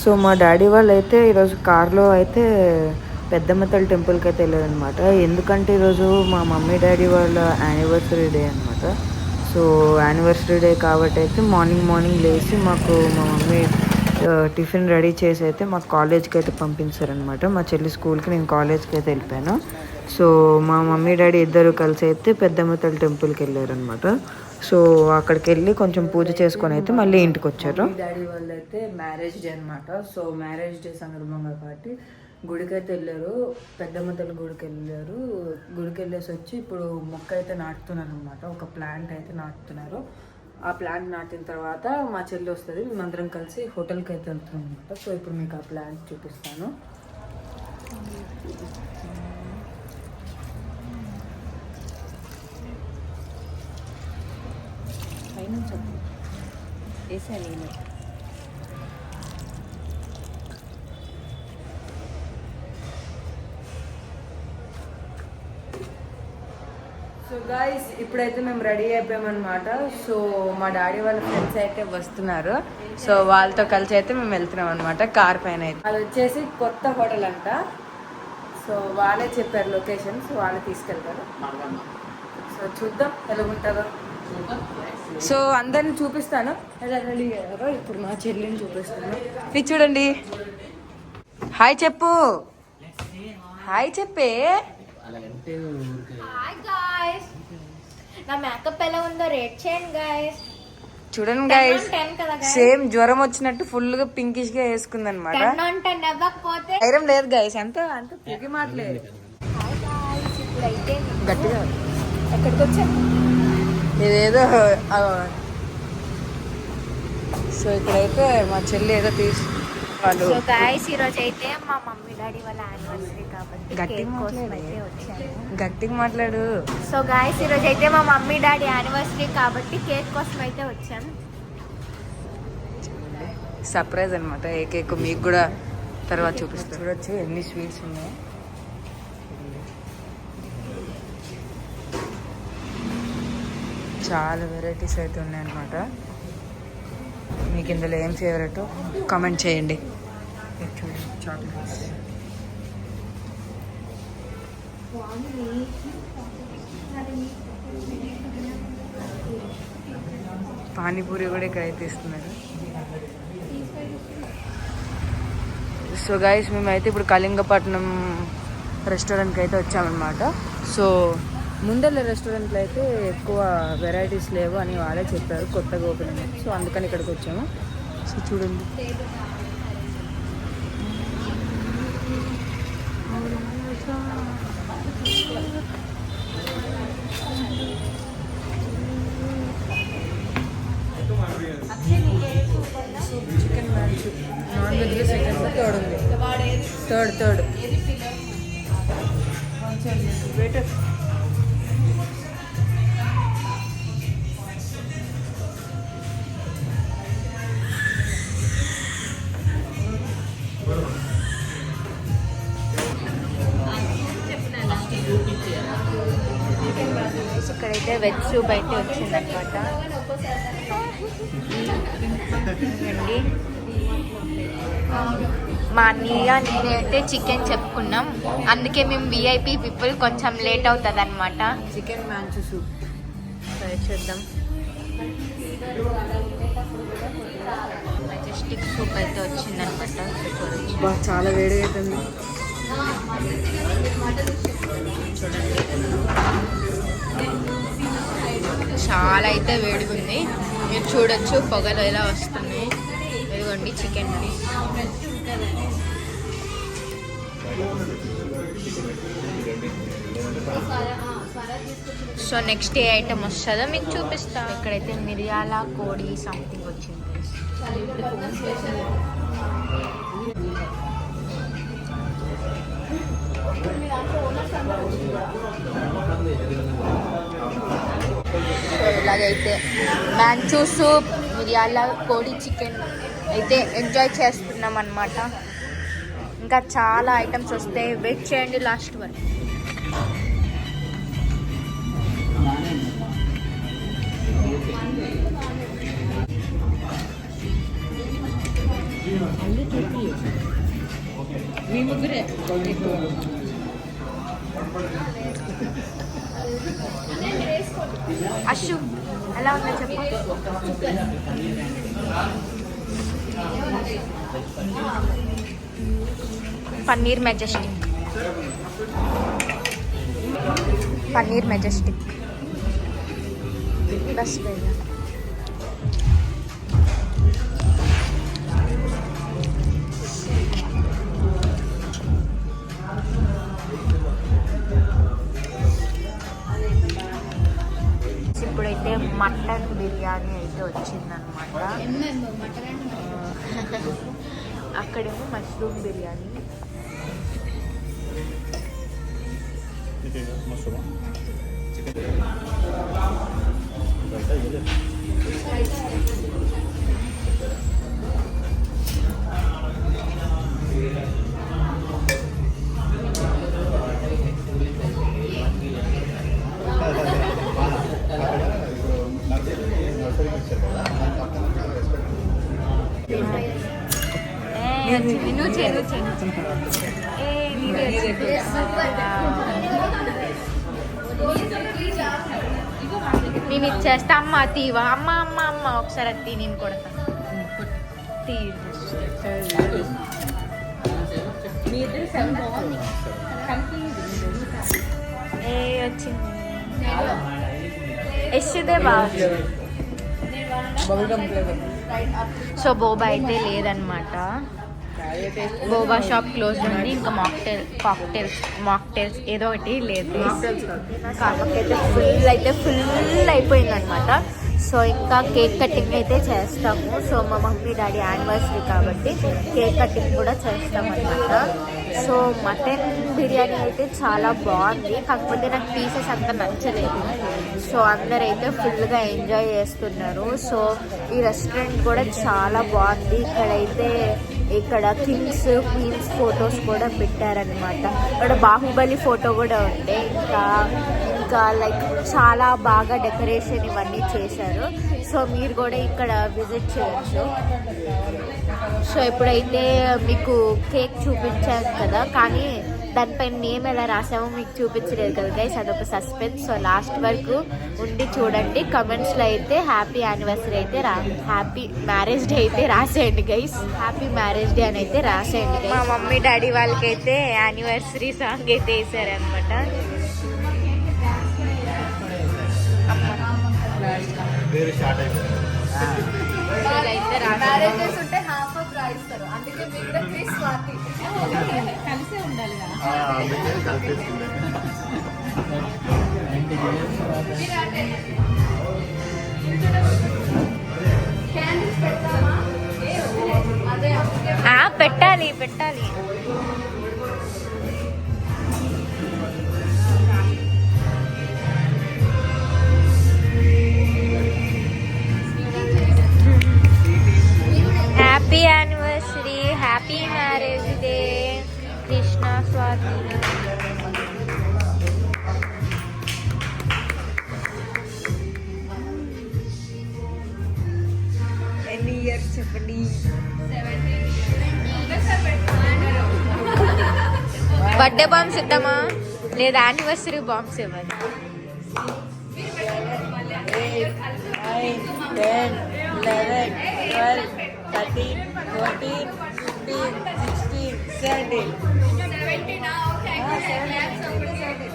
So మా daddy వాళ్ళు అయితే ఈరోజు కార్లో అయితే పెద్దమ్మ టెంపుల్కి అయితే వెళ్ళారనమాట ఎందుకంటే ఈరోజు మా మమ్మీ డాడీ వాళ్ళ యానివర్సరీ డే అనమాట సో యానివర్సరీ డే కాబట్టి అయితే మార్నింగ్ మార్నింగ్ లేచి మాకు మా మమ్మీ టిఫిన్ రెడీ చేసి అయితే మాకు కాలేజ్కి అయితే పంపించారనమాట మా చెల్లి స్కూల్కి నేను కాలేజ్కి అయితే వెళ్ళిపోయాను. సో మా మమ్మీ డాడీ ఇద్దరు కలిసి అయితే పెద్దమ్మ టెంపుల్కి వెళ్ళారనమాట సో అక్కడికి వెళ్ళి కొంచెం పూజ చేసుకొని అయితే మళ్ళీ ఇంటికి వచ్చారు డాడీ వాళ్ళు అయితే మ్యారేజ్ డే అనమాట సో మ్యారేజ్ డే సందర్భంగా కాబట్టి గుడికి అయితే వెళ్ళారు. పెద్దమ్మ తల్లి గుడికి వెళ్ళారు. గుడికి వెళ్ళేసి వచ్చి ఇప్పుడు మొక్క అయితే నాటుతున్నారు అనమాట ఒక ప్లాంట్ అయితే నాటుతున్నారు. ఆ ప్లాంట్ నాటిన తర్వాత మా చెల్లి వస్తుంది. మేమందరం కలిసి హోటల్కి అయితే వెళ్తున్నాం అనమాట సో ఇప్పుడు మీకు ఆ ప్లాంట్ చూపిస్తాను పైన చెప్పు వేసా నేను. సో గాయస్ ఇప్పుడైతే మేము రెడీ అయిపోయామన్నమాట. సో మా డాడీ వాళ్ళ ఫ్రెండ్స్ అయితే వస్తున్నారు. సో వాళ్ళతో కలిసి అయితే మేము వెళ్తున్నాం అనమాట కార్ పైన అయితే. అది వచ్చేసి కొత్త హోటల్ అంట. సో వాళ్ళే చెప్పారు లొకేషన్ సో వాళ్ళే తీసుకెళ్తారు. సో చూద్దాం ఎలా ఉంటుందో. సో అందరిని చూపిస్తాను. ఇప్పుడు మా చెల్లిని చూపిస్తాను. ఇది చూడండి. హాయ్ చెప్పు. హాయ్ చెప్పే. గాయ్స్ నా మేకప్ ఎలా ఉందో రేట్ చేయండి గాయ్స్ చూడండి గైస్? సేమ్ జ్వరం వచ్చినట్టు ఫుల్గా పింకిష్గా వేసుకుంది అనమాట ధైర్యం లేదు గైస్ అంత అంత పిగి మాటలేదు గాయ్స్ గట్టిగా. ఎక్కడికి వచ్చాం ఇదేదో సో ఇక్కడైతే మా చెల్లి ఏదో తీసి వాళ్ళు సో గాయ్స్ ఈ రోజు అయితే మా మమ్మీ డాడీ వాళ్ళ యానివర్సరీ కాబట్టి గట్టిగా మాట్లాడు. గట్టిగా మాట్లాడు. సో గాయ్స్ ఈ రోజు అయితే మా మమ్మీ డాడీ యానివర్సరీ కాబట్టి కేక్ కోసం అయితే వచ్చాం. సర్ప్రైజ్ అనమాట ఏ కేక్ మీకు కూడా తర్వాత చూపిస్తాను చూడొచ్చు ఎన్ని స్వీట్స్ ఉన్నాయి. చాలా వెరైటీస్ అయితే ఉన్నాయన్నమాట. మీకు ఇందులో ఏం ఫేవరెట్ కామెంట్ చేయండి. చాక్లెట్స్ పానీపూరి కూడా ఇక్కడ అయితే ఇస్తున్నారు. సో గైస్ మేమైతే ఇప్పుడు కళింగపట్నం రెస్టారెంట్కి అయితే వచ్చామన్నమాట. సో ముందల్ల రెస్టారెంట్లో అయితే ఎక్కువ వెరైటీస్ లేవు అని వాళ్ళే చెప్పారు కొత్తగా ఓపెన్ అయింది. సో అందుకని ఇక్కడికి వచ్చాము. సో చూడండి. చికెన్ నాన్ వెజ్లో సెకండ్ థర్డ్ ఉంది. థర్డ్ థర్డ్ వెజ్ సూప్ అయితే వచ్చిందనమాట. అండి మా అన్నయ్య నేనైతే చికెన్ చెప్పుకున్నాం. అందుకే మేము విఐపి పీపుల్ కొంచెం లేట్ అవుతుంది అనమాట చికెన్ మ్యాంచు సూప్. ట్రై చేద్దాం. మెజెస్టిక్ సూప్ అయితే వచ్చిందనమాట. చూడొచ్చు బా చాలా వేడిగా అవుతుంది చాలా అయితే వేడిగుంది మీరు చూడొచ్చు పొగలు ఎలా వస్తున్నాయి. ఇదిగోండి చికెన్ సో నెక్స్ట్ ఏ ఐటమ్ వస్తుందో? మీకు చూపిస్తాను ఇక్కడైతే మిరియాల కోడి సంథింగ్ వచ్చింది. సో ఇలాగైతే మ్యాంచూ సూప్ మిరియాల కోడి చికెన్ అయితే ఎంజాయ్ చేస్తున్నాం అనమాట ఇంకా చాలా ఐటమ్స్ వస్తాయి వెయిట్ చేయండి లాస్ట్ వరకు. మీ ముగ్గురే. అశు ఎలా ఉందో చెప్పు. పన్నీర్ మెజెస్టిక్. పన్నీర్ మెజెస్టిక్. బస్ వెళ్ళా మటన్ బిర్యానీ అయితే వచ్చిందనమాట. అక్కడేమో మష్రూమ్ బిర్యానీ. నువ్వు చేయి నువ్వు నీదే నేను ఇచ్చేస్తా అమ్మ తీవా. అమ్మ అమ్మ అమ్మ. ఒకసారి అది నేను కొడతా. తీ ఏ వచ్చింది. ఎస్దే ఫ్లేవర్ సో బోబా అయితే లేదనమాట బోబా షాప్ క్లోజ్ ఉంది. ఇంకా మాక్టైల్ కాక్టైల్స్ మాక్టైల్స్ ఏదో ఒకటి లేదు. కాకపోతే ఫుల్ అయితే ఫుల్ అయిపోయింది అనమాట సో ఇంకా కేక్ కటింగ్ అయితే చేస్తాము. సో మా మమ్మీ డాడీ యానివర్సరీ కాబట్టి కేక్ కటింగ్ కూడా చేస్తాం అనమాట సో మటన్ బిర్యానీ అయితే చాలా బాగుంది. కాకపోతే నాకు పీసెస్ అంత నచ్చలేదు. సో అందరైతే ఫుల్గా ఎంజాయ్ చేస్తున్నారు. సో ఈ రెస్టారెంట్ కూడా చాలా బాగుంది. ఇక్కడైతే ఇక్కడ కింగ్స్ క్వీన్స్ ఫొటోస్ కూడా పెట్టారనమాట ఇక్కడ బాహుబలి ఫోటో కూడా ఉండే. ఇంకా ఇంకా లైక్ చాలా బాగా డెకరేషన్ ఇవన్నీ చేశారు. సో మీరు కూడా ఇక్కడ విజిట్ చేయొచ్చు. సో ఇప్పుడైతే మీకు కేక్ చూపించాను కదా కానీ దానిపైన నేమ్ ఎలా రాసామో మీకు చూపించలేదు కదా గైస్ అదొక సస్పెన్స్ సో లాస్ట్ వరకు ఉండి చూడండి. కమెంట్స్లో అయితే హ్యాపీ యానివర్సరీ అయితే రా హ్యాపీ మ్యారేజ్ డే అయితే రాసేయండి గైస్ హ్యాపీ మ్యారేజ్ డే అని అయితే రాసేయండి మా మమ్మీ డాడీ వాళ్ళకైతే యానివర్సరీ సాంగ్ అయితే వేసారనమాట వేరే స్టార్ట్ అయిపోయింది. మ్యారేజెస్ ఉంటే హాఫ్ ఆఫ్ రాయిస్తారు. అందుకే కూడా క్రిస్ స్వాతి కలిసే ఉండాలి ఆ, పెట్టాలి పెట్టాలి. Happy anniversary happy marriage day Krishna Swati ఎన్ని ఇయర్స్ చెప్పండి బర్త్డే బాంబ్స్ ఇద్దామా లేదా యానివర్సరీ బాంబ్స్ ఇవ్వాలి nine ten eleven twelve 13, 14, 15, 16, 17. 17 now, okay. Ah,